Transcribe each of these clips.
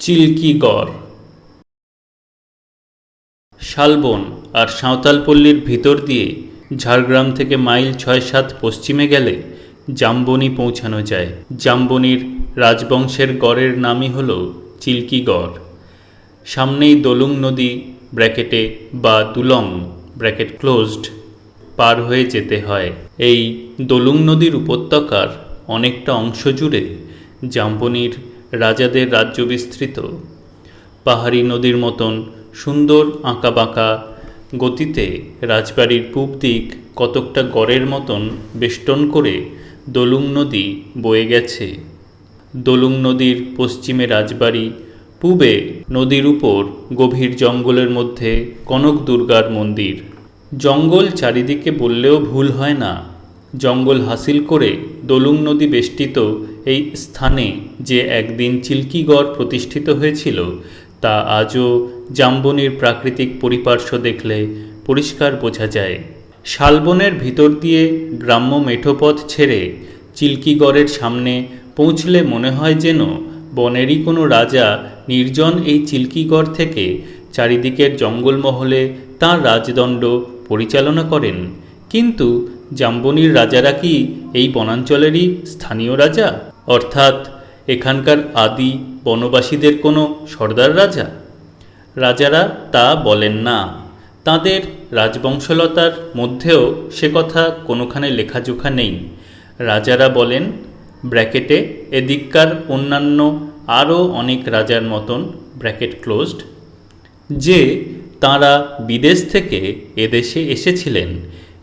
চিল্কিগড় শালবন আর সাঁওতালপল্লীর ভিতর দিয়ে ঝাড়গ্রাম থেকে মাইল ছয় সাত পশ্চিমে গেলে জাম্বনি পৌঁছানো যায়। জাম্বনির রাজবংশের গড়ের নামই হল চিল্কিগড় সামনেই দলুং নদী, ব্র্যাকেটে বা দুলং, ব্র্যাকেট ক্লোজড, পার হয়ে যেতে হয়। এই দলুং নদীর উপত্যকার অনেকটা অংশ জুড়ে জাম্বনির রাজাদের রাজ্য বিস্তৃত। পাহাড়ি নদীর মতন সুন্দর আঁকাবাঁকা গতিতে রাজবাড়ির পূব দিক কতকটা গড়ের মতন বেষ্টন করে দলুং নদী বয়ে গেছে। দলুং নদীর পশ্চিমে রাজবাড়ি, পূবে নদীর উপর গভীর জঙ্গলের মধ্যে কনক দুর্গার মন্দির। জঙ্গল চারিদিকে বললেও ভুল হয় না। জঙ্গল হাসিল করে দলুং নদী বেষ্টিত এই স্থানে যে একদিন চিল্কিগড় প্রতিষ্ঠিত হয়েছিল, তা আজও জাম্বনির প্রাকৃতিক পরিপার্শ্ব দেখলে পরিষ্কার বোঝা যায়। শালবনের ভিতর দিয়ে গ্রাম্য মেঠোপথ ছেড়ে চিল্কিগড়ের সামনে পৌঁছলে মনে হয় যেন বনেরই কোনো রাজা নির্জন এই চিল্কিগড় থেকে চারিদিকের জঙ্গলমহলে তাঁর রাজদণ্ড পরিচালনা করেন। কিন্তু জাম্বনির রাজারা কি এই বনাঞ্চলেরই স্থানীয় রাজা? অর্থাৎ এখানকার আদি বনবাসীদের কোনো সর্দার রাজা? রাজারা তা বলেন না। তাদের রাজবংশলতার মধ্যেও সে কথা কোনোখানে লেখাজোখা নেই। রাজারা বলেন, ব্র্যাকেটে এদিককার অন্যান্য আরও অনেক রাজার মতন ব্র্যাকেট ক্লোজড, যে তাঁরা বিদেশ থেকে এদেশে এসেছিলেন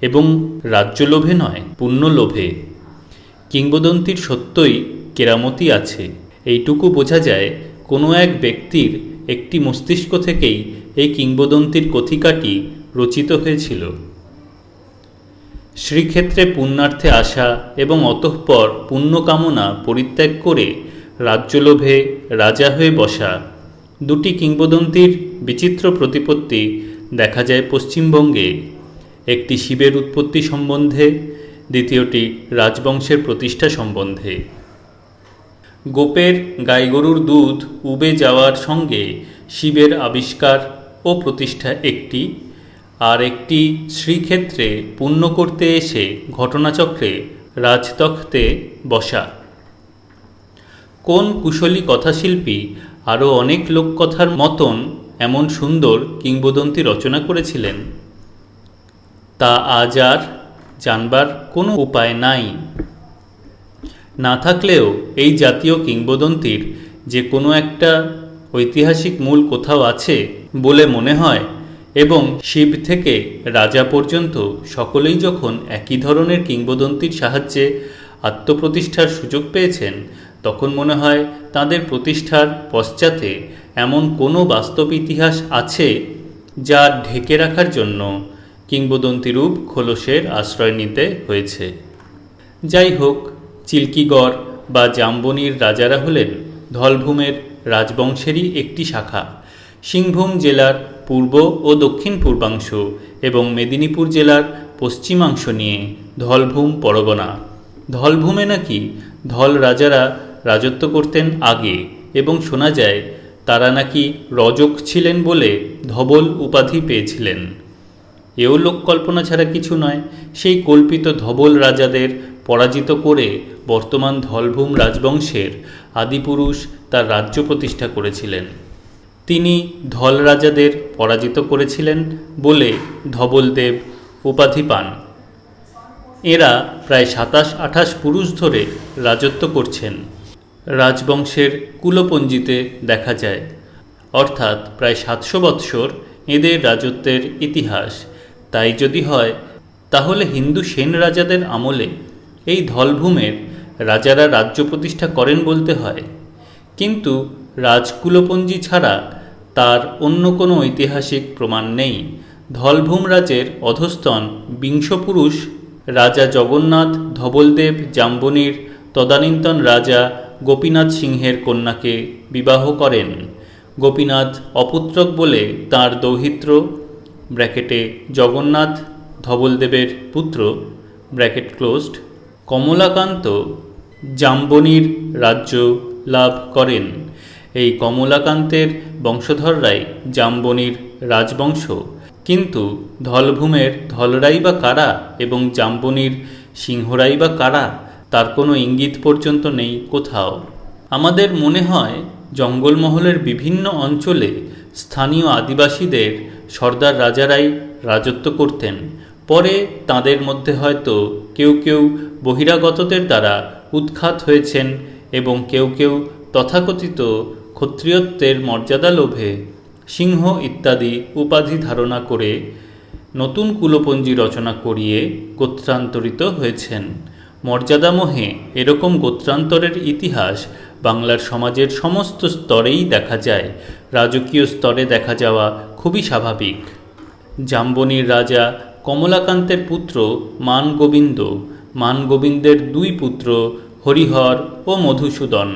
এবং রাজ্যলোভে নয়, পুণ্যলোভে। কিংবদন্তির সত্যই কেরামতি আছে। এইটুকু বোঝা যায়, কোনো এক ব্যক্তির একটি মস্তিষ্ক থেকেই এই কিংবদন্তির কথিকাটি রচিত হয়েছিল। শ্রীক্ষেত্রে পুণ্যার্থে আসা এবং অতঃপর পুণ্যকামনা পরিত্যাগ করে রাজ্যলোভে রাজা হয়ে বসা দুটি কিংবদন্তির বিচিত্র প্রতিপত্তি দেখা যায় পশ্চিমবঙ্গে। একটি শিবের উৎপত্তি সম্বন্ধে, দ্বিতীয়টি রাজবংশের প্রতিষ্ঠা সম্বন্ধে। গোপের গাইগরুর দুধ উবে যাওয়ার সঙ্গে শিবের আবিষ্কার ও প্রতিষ্ঠা একটি, আর একটি শ্রীক্ষেত্রে পুণ্য করতে এসে ঘটনাচক্রে রাজতখ্তে বসা। কোন কুশলী কথাশিল্পী আরও অনেক লোককথার মতন এমন সুন্দর কিংবদন্তি রচনা করেছিলেন? তা আজ আর জানবার কোনো উপায় নাই। না থাকলেও এই জাতীয় কিংবদন্তির যে কোনো একটা ঐতিহাসিক মূল কোথাও আছে বলে মনে হয় এবং শিব থেকে রাজা পর্যন্ত সকলেই যখন একই ধরনের কিংবদন্তির সাহায্যে আত্মপ্রতিষ্ঠার সুযোগ পেয়েছেন, তখন মনে হয় তাদের প্রতিষ্ঠার পশ্চাতে এমন কোনো বাস্তব ইতিহাস আছে যা ঢেকে রাখার জন্য কিংবদন্তিরূপ খোলসের আশ্রয় নিতে হয়েছে। যাই হোক, চিল্কিগড় বা জাম্বনির রাজারা হলেন ধলভূমের রাজবংশেরই একটি শাখা। সিংভূম জেলার পূর্ব ও দক্ষিণ পূর্বাংশ এবং মেদিনীপুর জেলার পশ্চিমাংশ নিয়ে ধলভূম পরগনা। ধলভূমে নাকি ধল রাজারা রাজত্ব করতেন আগে এবং শোনা যায় তারা নাকি রজক ছিলেন বলে ধবল উপাধি পেয়েছিলেন। এও লোককল্পনা ছাড়া কিছু নয়, সেই কল্পিত ধবল রাজাদের পরাজিত করে বর্তমান ধলভূম রাজবংশের আদিপুরুষ তার রাজ্য প্রতিষ্ঠা করেছিলেন। তিনি ধল রাজাদের পরাজিত করেছিলেন বলে ধবলদেব উপাধি পান। এরা প্রায় সাতাশ আঠাশ পুরুষ ধরে রাজত্ব করছেন। রাজবংশের কুলপঞ্জিতে দেখা যায়, অর্থাৎ প্রায় সাতশো বৎসর এদের রাজত্বের ইতিহাস। তাই যদি হয়, তাহলে হিন্দু সেন রাজাদের আমলে এই ধলভূমের রাজারা রাজ্য প্রতিষ্ঠা করেন বলতে হয়। কিন্তু রাজকুলপঞ্জি ছাড়া তার অন্য কোনো ঐতিহাসিক প্রমাণ নেই। ধলভূম রাজের অধস্তন বিংশ পুরুষ রাজা জগন্নাথ, ধবলদেব, জাম্বনির, তদানীন্তন রাজা গোপীনাথ সিংহের কন্যাকে বিবাহ করেন। গোপীনাথ অপুত্রক বলে তাঁর দৌহিত্র ব্র্যাকেটে জগন্নাথ ধবলদেবের পুত্র, ব্র্যাকেট ক্লোজড, কমলাকান্ত জাম্বনির রাজ্য লাভ করেন। এই কমলাকান্তের বংশধররাই জাম্বনির রাজবংশ। কিন্তু ধলভূমের ধলরাই বা কারা এবং জাম্বনির সিংহরাই বা কারা, তার কোনো ইঙ্গিত পর্যন্ত নেই কোথাও। আমাদের মনে হয়, জঙ্গলমহলের বিভিন্ন অঞ্চলে স্থানীয় আদিবাসীদের সর্দার রাজারাই রাজত্ব করতেন। পরে তাদের মধ্যে হয়তো কেউ কেউ বহিরাগতদের দ্বারা উৎখাত হয়েছেন এবং কেউ কেউ তথাকথিত ক্ষত্রিয়ত্বের মর্যাদা লোভে সিংহ ইত্যাদি উপাধি ধারণা করে নতুন কুলপঞ্জি রচনা করিয়ে গোত্রান্তরিত হয়েছেন। মর্যাদামোহে এরকম গোত্রান্তরের ইতিহাস বাংলার সমাজের সমস্ত স্তরেই দেখা যায়। রাজকীয় স্তরে দেখা যাওয়া খুবই স্বাভাবিক। জাম্বনির রাজা কমলাকান্তের পুত্র মান গোবিন্দ মান গোবিন্দের দুই পুত্র হরিহর ও মধুসূদন।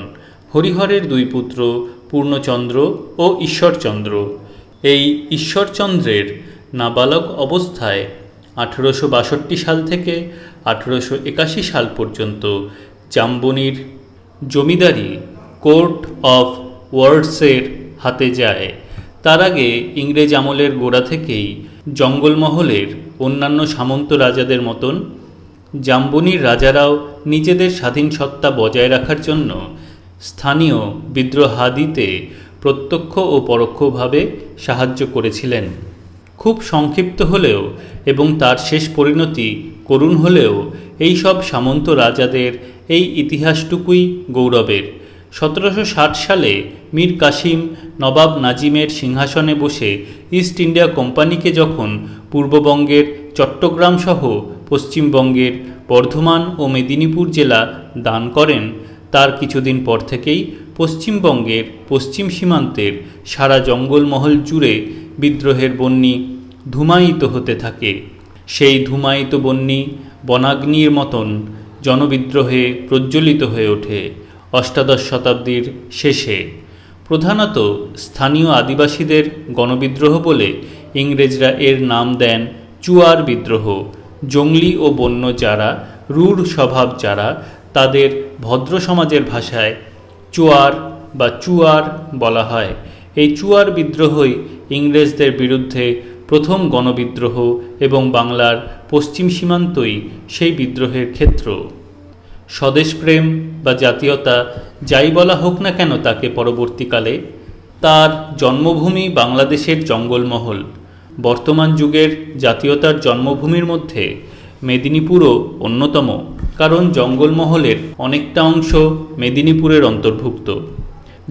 হরিহরের দুই পুত্র পূর্ণচন্দ্র ও ঈশ্বরচন্দ্র। এই ঈশ্বরচন্দ্রের নাবালক অবস্থায় আঠেরোশো বাষট্টি সাল থেকে আঠেরোশো একাশি সাল পর্যন্ত জাম্বনির জমিদারি কোর্ট অফ ওয়ার্ডসের হাতে যায়। তার আগে ইংরেজ আমলের গোড়া থেকেই জঙ্গলমহলের অন্যান্য সামন্ত রাজাদের মতন জাম্বনির রাজারাও নিজেদের স্বাধীন সত্তা বজায় রাখার জন্য স্থানীয় বিদ্রোহাদিতে প্রত্যক্ষ ও পরোক্ষভাবে সাহায্য করেছিলেন। খুব সংক্ষিপ্ত হলেও এবং তার শেষ পরিণতি করুণ হলেও এই সব সামন্ত রাজাদের এই ইতিহাসটুকুই গৌরবের। সতেরোশো ষাট সালে মীর কাসিম নবাব নাজিমের সিংহাসনে বসে ইস্ট ইন্ডিয়া কোম্পানিকে যখন পূর্ববঙ্গের চট্টগ্রাম সহ পশ্চিমবঙ্গের বর্ধমান ও মেদিনীপুর জেলা দান করেন, তার কিছুদিন পর থেকেই পশ্চিমবঙ্গের পশ্চিম সীমান্তের সারা জঙ্গলমহল জুড়ে বিদ্রোহের বন্যি ধুমায়িত হতে থাকে। সেই ধুমায়িত বন্যি বনাগ্নির মতন জনবিদ্রোহে প্রজ্বলিত হয়ে ওঠে। অষ্টাদশ শতাব্দীর শেষে। প্রধানত স্থানীয় আদিবাসীদের গণবিদ্রোহ বলে ইংরেজরা এর নাম দেন চুয়ার বিদ্রোহ। জঙ্গলি ও বন্য যারা, রূঢ় স্বভাব যারা, তাদের ভদ্র সমাজের ভাষায় চুয়ার বা চুয়ার বলা হয়। এই চুয়ার বিদ্রোহই ইংরেজদের বিরুদ্ধে প্রথম গণবিদ্রোহ এবং বাংলার পশ্চিম সীমান্তই সেই বিদ্রোহের ক্ষেত্র। স্বদেশপ্রেম বা জাতীয়তা যাই বলা হোক না কেন তাকে পরবর্তীকালে তার জন্মভূমি বাংলাদেশের জঙ্গলমহল, বর্তমান যুগের জাতীয়তার জন্মভূমির মধ্যে মেদিনীপুরও অন্যতম, কারণ জঙ্গলমহলের অনেকটা অংশ মেদিনীপুরের অন্তর্ভুক্ত।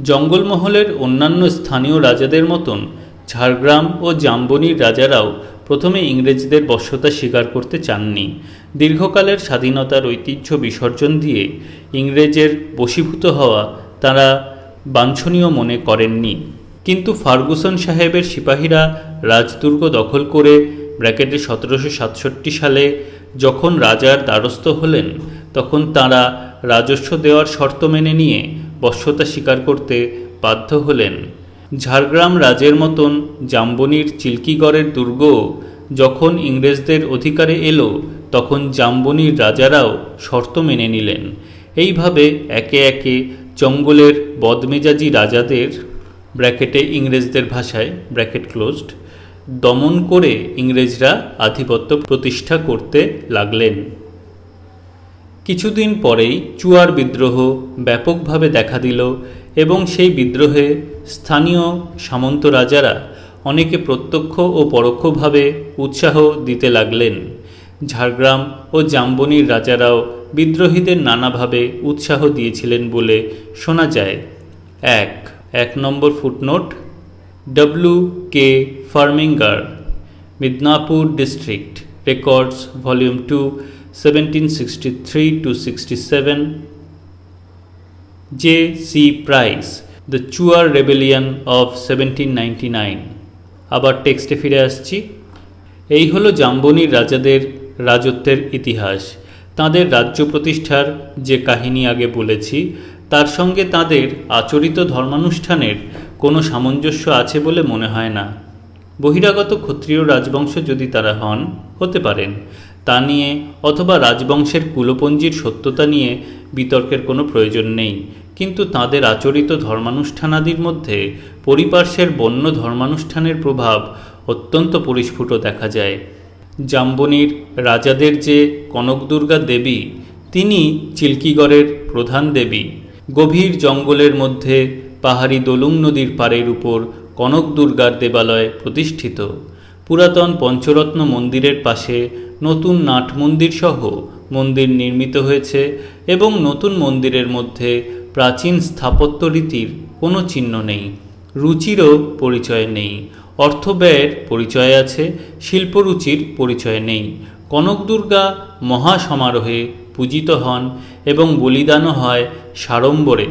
জঙ্গলমহলের অন্যান্য স্থানীয় রাজাদের মতন ঝাড়গ্রাম ও জাম্বনির রাজারাও প্রথমে ইংরেজদের বশ্যতা স্বীকার করতে চাননি। দীর্ঘকালের স্বাধীনতার ঐতিহ্য বিসর্জন দিয়ে ইংরেজের বশীভূত হওয়া তারা বাঞ্ছনীয় মনে করেননি। কিন্তু ফার্গুসন সাহেবের সিপাহীরা রাজদুর্গ দখল করে ব্র্যাকেটে সতেরোশো সাতষট্টি সালে যখন রাজার দ্বারস্থ হলেন, তখন তারা রাজস্ব দেওয়ার শর্ত মেনে নিয়ে বশ্যতা স্বীকার করতে বাধ্য হলেন। ঝাড়গ্রাম রাজের মতন জাম্বনির চিল্কিগড়ের দুর্গ যখন ইংরেজদের অধিকারে এলো, তখন জাম্বনির রাজারাও শর্ত মেনে নিলেন। এইভাবে একে একে জঙ্গলের বদমেজাজি রাজাদের ব্র্যাকেটে ইংরেজদের ভাষায়, ব্র্যাকেট ক্লোজড, দমন করে ইংরেজরা আধিপত্য প্রতিষ্ঠা করতে লাগলেন। কিছুদিন পরেই চুয়ার বিদ্রোহ ব্যাপকভাবে দেখা দিল এবং সেই বিদ্রোহে স্থানীয় সামন্ত রাজারা অনেকে প্রত্যক্ষ ও পরোক্ষভাবে উৎসাহ দিতে লাগলেন। ঝাড়গ্রাম ও জাম্বনির রাজারাও বিদ্রোহীদের নানাভাবে উৎসাহ দিয়েছিলেন বলে শোনা যায়। এক এক number footnote W K Firminger, Midnapore district, records, volume two, seventeen sixty three two sixty seven. J C Price, the Chuar rebellion of seventeen ninety nine. আবার টেক্সটে ফিরে আসছি। এই হলো জাম্বনির রাজাদের রাজত্বের ইতিহাস। তাদের রাজ্য প্রতিষ্ঠার যে কাহিনী আগে বলেছি, তার সঙ্গে তাদের আচরিত ধর্মানুষ্ঠানের কোনো সামঞ্জস্য আছে বলে মনে হয় না। বহিরাগত ক্ষত্রিয় রাজবংশ যদি তারা হন, হতে পারেন। তা নিয়ে অথবা রাজবংশের কুলপঞ্জির সত্যতা নিয়ে বিতর্কের কোনো প্রয়োজন নেই। কিন্তু তাদের আচরিত ধর্মানুষ্ঠানাদির মধ্যে পরিপার্শ্বের বন্য ধর্মানুষ্ঠানের প্রভাব অত্যন্ত পরিস্ফুট দেখা যায়। জাম্বনির রাজাদের যে কনকদুর্গা দেবী, তিনি চিল্কিগড়ের প্রধান দেবী। গভীর জঙ্গলের মধ্যে পাহাড়ি দলুং নদীর পাড়ের উপর কনক দুর্গার দেবালয় প্রতিষ্ঠিত। পুরাতন পঞ্চরত্ন মন্দিরের পাশে নতুন নাট মন্দিরসহ মন্দির নির্মিত হয়েছে এবং নতুন মন্দিরের মধ্যে প্রাচীন স্থাপত্য রীতির কোনো চিহ্ন নেই। রুচিরও পরিচয় নেই। অর্থব্যয়ের পরিচয় আছে, শিল্পরুচির পরিচয় নেই। কনক দুর্গা মহাসমারোহে পূজিত হন এবং বলিদানও হয় সাড়ম্বরে।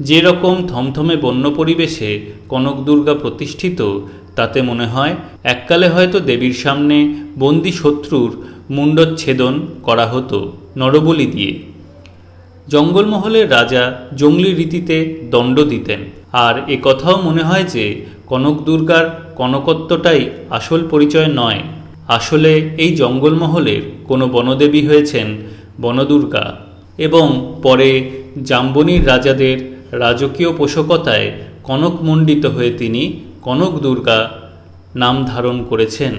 যে রকম থমথমে বন্য পরিবেশে কনক দুর্গা প্রতিষ্ঠিত, তাতে মনে হয়, এককালে হয়তো দেবীর সামনে বন্দি শত্রুর মুণ্ডচ্ছেদন করা হতো নরবলি দিয়ে। জঙ্গলমহলের রাজা জঙ্গলি রীতিতে দণ্ড দিতেন। আর এ কথাও মনে হয় যে, কনক দুর্গার কনকত্বটাই আসল পরিচয় নয়। আসলে এই জঙ্গলমহলের কোনো বনদেবী হয়েছেন বনদুর্গা। এবং পরে জাম্বনির রাজাদের রাজকীয় পোষকতায় কনকমণ্ডিত হয়ে তিনি কনক দুর্গা নাম ধারণ করেছেন।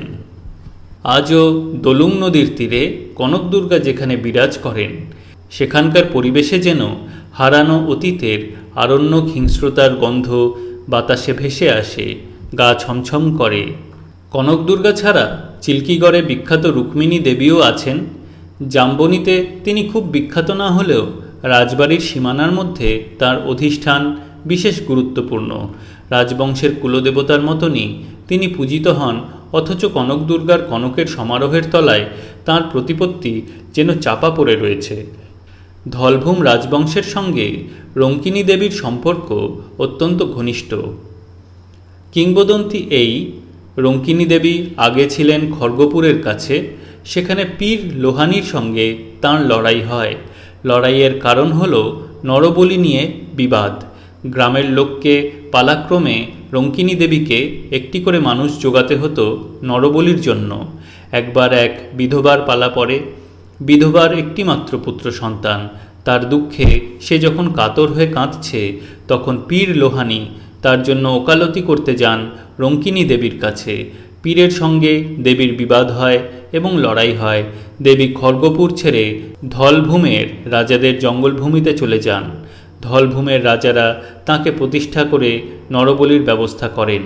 আজও দলুং নদীর তীরে কনক দুর্গা যেখানে বিরাজ করেন সেখানকার পরিবেশে যেন হারানো অতীতের আরণ্য হিংস্রতার গন্ধ বাতাসে ভেসে আসে, গা ছমছম করে। কনক দুর্গা ছাড়া চিল্কিগড়ে বিখ্যাত রুক্মিণী দেবীও আছেন। জাম্বনিতে তিনি খুব বিখ্যাত না হলেও রাজবাড়ির সীমানার মধ্যে তার অধিষ্ঠান বিশেষ গুরুত্বপূর্ণ। রাজবংশের কুলদেবতার মতনই তিনি পূজিত হন, অথচ কনক দুর্গার কনকের সমারোহের তলায় তার প্রতিপত্তি যেন চাপা পড়ে রয়েছে। ধলভূম রাজবংশের সঙ্গে রঙ্কিনী দেবীর সম্পর্ক অত্যন্ত ঘনিষ্ঠ। কিংবদন্তি এই রঙ্কিনী দেবী আগে ছিলেন খড়গপুরের কাছে, সেখানে পীর লোহানির সঙ্গে তাঁর লড়াই হয়। লড়াইয়ের কারণ হল নরবলি নিয়ে বিবাদ। গ্রামের লোককে পালাক্রমে রঙ্কিনী দেবীকে একটি করে মানুষ জোগাতে হতো নরবলির জন্য। একবার এক বিধবার পালা পড়ে বিধবার একটিমাত্র পুত্র সন্তান। তার দুঃখে সে যখন কাতর হয়ে কাঁদছে, তখন পীর লোহানি তার জন্য ওকালতি করতে যান রঙ্কিনী দেবীর কাছে। পীরের সঙ্গে দেবীর বিবাদ হয় এবং লড়াই হয়। দেবী খড়গপুর ছেড়ে ধলভূমের রাজাদের জঙ্গলভূমিতে চলে যান। ধলভূমের রাজারা তাকে প্রতিষ্ঠা করে নরবলির ব্যবস্থা করেন।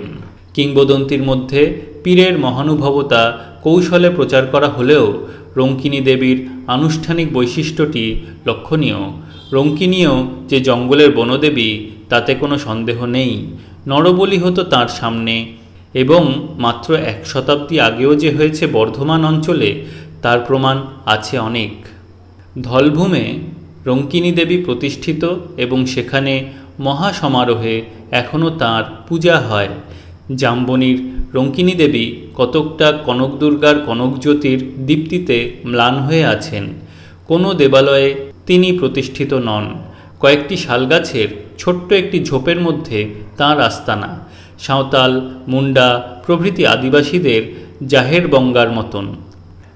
কিংবদন্তির মধ্যে পীরের মহানুভবতা কৌশলে প্রচার করা হলেও রঙ্কিনী দেবীর আনুষ্ঠানিক বৈশিষ্ট্যটি লক্ষণীয়। রঙ্কিনীও যে জঙ্গলের বনদেবী, তাতে কোনো সন্দেহ নেই। নরবলি হতো তার সামনে এবং মাত্র এক শতাব্দী আগেও যে হয়েছে বর্ধমান অঞ্চলে, তার প্রমাণ আছে অনেক। ধলভূমে রঙ্কিনী দেবী প্রতিষ্ঠিত এবং সেখানে মহাসমারোহে এখনও তাঁর পূজা হয়। জাম্বনির রঙ্কিনী দেবী কতকটা কনক দুর্গার কনকজ্যোতির দীপ্তিতে ম্লান হয়ে আছেন। কোনো দেবালয়ে তিনি প্রতিষ্ঠিত নন। কয়েকটি শালগাছের ছোট্ট একটি ঝোপের মধ্যে তাঁর আস্তানা, সাঁওতাল, মুন্ডা প্রভৃতি আদিবাসীদের জাহের বঙ্গার মতন।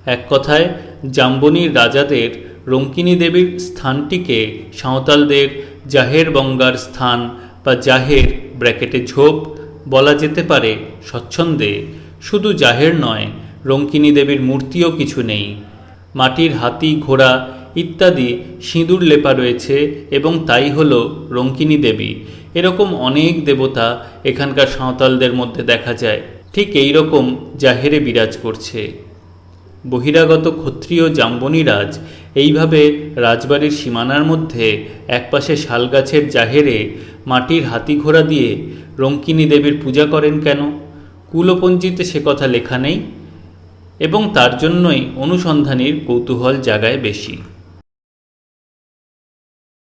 এক কথায়, জাম্বনির রাজাদের রঙ্কিনী দেবীর স্থানটিকে সাঁওতালদের জাহের বঙ্গার স্থান বা জাহের ব্র্যাকেটে ঝোপ বলা যেতে পারে স্বচ্ছন্দে। শুধু জাহের নয়, রঙ্কিনী দেবীর মূর্তিও কিছু নেই। মাটির হাতি, ঘোড়া ইত্যাদি সিঁদুর লেপা রয়েছে এবং তাই হল রঙ্কিনী দেবী। এরকম অনেক দেবতা এখানকার সাঁওতালদের মধ্যে দেখা যায়। ঠিক এই রকম জাহেরে বিরাজ করছে। বহিরাগত ক্ষত্রিয় জাম্বনিরাজ এইভাবে রাজবাড়ির সীমানার মধ্যে একপাশে শালগাছের জাহেরে মাটির হাতি ঘোড়া দিয়ে রঙ্কিনী দেবীর পূজা করেন কেন? কুলপঞ্জিতে সে কথা লেখা নেই এবং তার জন্যই অনুসন্ধানীর কৌতূহল জাগায় বেশি।